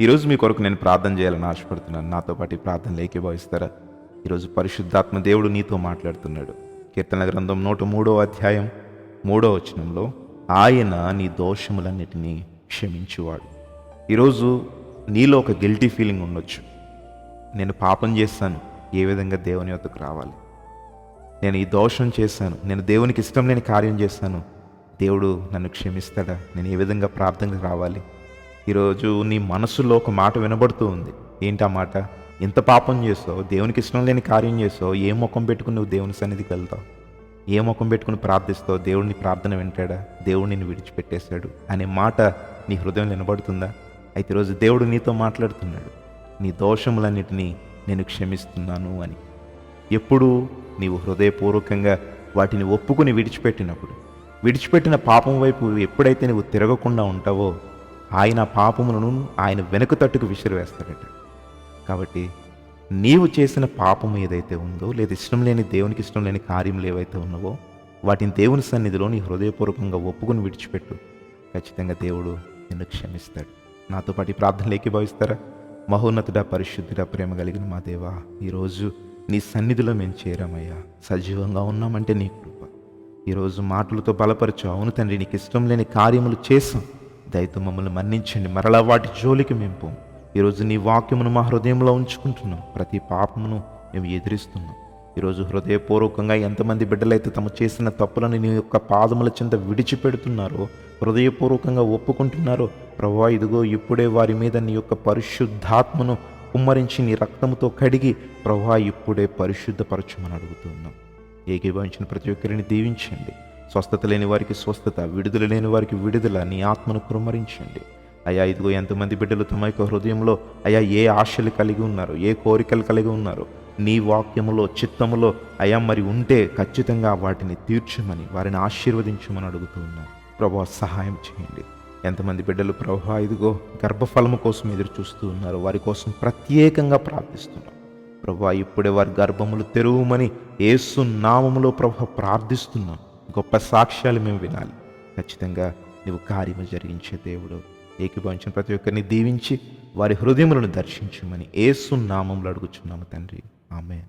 ఈరోజు మీ కొరకు నేను ప్రార్థన చేయాలని ఆశపడుతున్నాను. నాతో పాటు ఈ ప్రార్థనలు ఏకీభవిస్తారా ఈరోజు పరిశుద్ధాత్మ దేవుడు నీతో మాట్లాడుతున్నాడు. కీర్తన గ్రంథం నూట మూడో అధ్యాయం మూడో వచనంలో ఆయన నీ దోషములన్నిటినీ క్షమించువాడు. ఈరోజు నీలో ఒక గిల్టీ ఫీలింగ్ ఉండొచ్చు. నేను పాపం చేస్తాను ఏ విధంగా దేవుని వద్దకు రావాలి? నేను ఈ దోషం చేశాను నేను దేవునికి ఇష్టం లేని కార్యం చేశాను దేవుడు నన్ను క్షమిస్తాడా? నేను ఏ విధంగా ప్రార్థనకు రావాలి? ఈరోజు నీ మనసులో ఒక మాట వినబడుతూ ఉంది. ఏంటి ఆ మాట? ఎంత పాపం చేస్తావు? దేవునికి ఇష్టం లేని కార్యం చేస్తావు? ఏ ముఖం పెట్టుకుని నువ్వు దేవుని సన్నిధికి వెళ్తావు? ఏ ముఖం పెట్టుకుని ప్రార్థిస్తావు? దేవుడిని ప్రార్థన వింటాడా? దేవుడు నిన్ను విడిచిపెట్టేశాడు అనే మాట నీ హృదయం వినబడుతుందా? అయితే ఈరోజు దేవుడు నీతో మాట్లాడుతున్నాడు. నీ దోషములన్నిటినీ నేను క్షమిస్తున్నాను అని. ఎప్పుడు నీవు హృదయపూర్వకంగా వాటిని ఒప్పుకుని విడిచిపెట్టినప్పుడు విడిచిపెట్టిన పాపం వైపు ఎప్పుడైతే నువ్వు తిరగకుండా ఉంటావో ఆయన పాపములను ఆయన వెనుక తట్టుకు విసిరివేస్తాడట. కాబట్టి నీవు చేసిన పాపం ఏదైతే ఉందో లేదా ఇష్టం లేని దేవునికి ఇష్టం లేని కార్యములు ఏవైతే ఉన్నావో వాటిని దేవుని సన్నిధిలో నీ హృదయపూర్వకంగా ఒప్పుకుని విడిచిపెట్టు. ఖచ్చితంగా దేవుడు నిన్ను క్షమిస్తాడు. నాతో పాటు ఈ ప్రార్థనలు ఏకీభవిస్తారా? మహోన్నతుడా పరిశుద్ధుడా ప్రేమ కలిగిన మా దేవా ఈరోజు నీ సన్నిధిలో మేము చేరామయ్యా. సజీవంగా ఉన్నామంటే నీ కృప. ఈరోజు మాటలతో బలపరచు. అవును తండ్రి నీకు ఇష్టం లేని కార్యములు చేసాం దయతో మమ్మల్ని మన్నించండి. మరలా వాటి జోలికి మేము ఈరోజు నీ వాక్యమును మా హృదయంలో ఉంచుకుంటున్నాం. ప్రతి పాపమును మేము ఎదిరిస్తున్నాం. ఈరోజు హృదయపూర్వకంగా ఎంతమంది బిడ్డలైతే తమ చేసిన తప్పులను నీ యొక్క పాదముల చింత విడిచిపెడుతున్నారో హృదయపూర్వకంగా ఒప్పుకుంటున్నారో ప్రభా ఇదిగో ఇప్పుడే వారి మీద నీ యొక్క పరిశుద్ధాత్మను కుమ్మరించి నీ రక్తముతో కడిగి ప్రభా ఇప్పుడే పరిశుద్ధపరచమని అడుగుతున్నాం. ఏకీభవించిన ప్రతి ఒక్కరిని దీవించండి. స్వస్థత లేని వారికి స్వస్థత విడుదల లేని వారికి విడుదల నీ ఆత్మను కురమరించండి అయ్యా ఇదిగో ఎంతమంది బిడ్డలు తమ యొక్క హృదయంలో అయ్యా ఏ ఆశలు కలిగి ఉన్నారు ఏ కోరికలు కలిగి ఉన్నారు నీ వాక్యములో చిత్తములో అయ్యా మరి ఉంటే ఖచ్చితంగా వాటిని తీర్చమని వారిని ఆశీర్వదించమని అడుగుతూ ఉన్నాను ప్రభా సహాయం చేయండి. ఎంతమంది బిడ్డలు ప్రభా ఇదిగో గర్భఫలము కోసం ఎదురు చూస్తూ ఉన్నారు వారి కోసం ప్రత్యేకంగా ప్రార్థిస్తున్నాం. ప్రభా ఇప్పుడే వారి గర్భములు తెరువుమని ఏసు నామములో ప్రభా ప్రార్థిస్తున్నాం. గొప్ప సాక్ష్యాలు మేము వినాలి. ఖచ్చితంగా నువ్వు కార్యము జరిగించే దేవుడు. ఏకీభవించిన ప్రతి ఒక్కరిని దీవించి వారి హృదయములను దర్శించమని ఏసు నామంలో అడుగుచున్నాము తండ్రి. ఆమె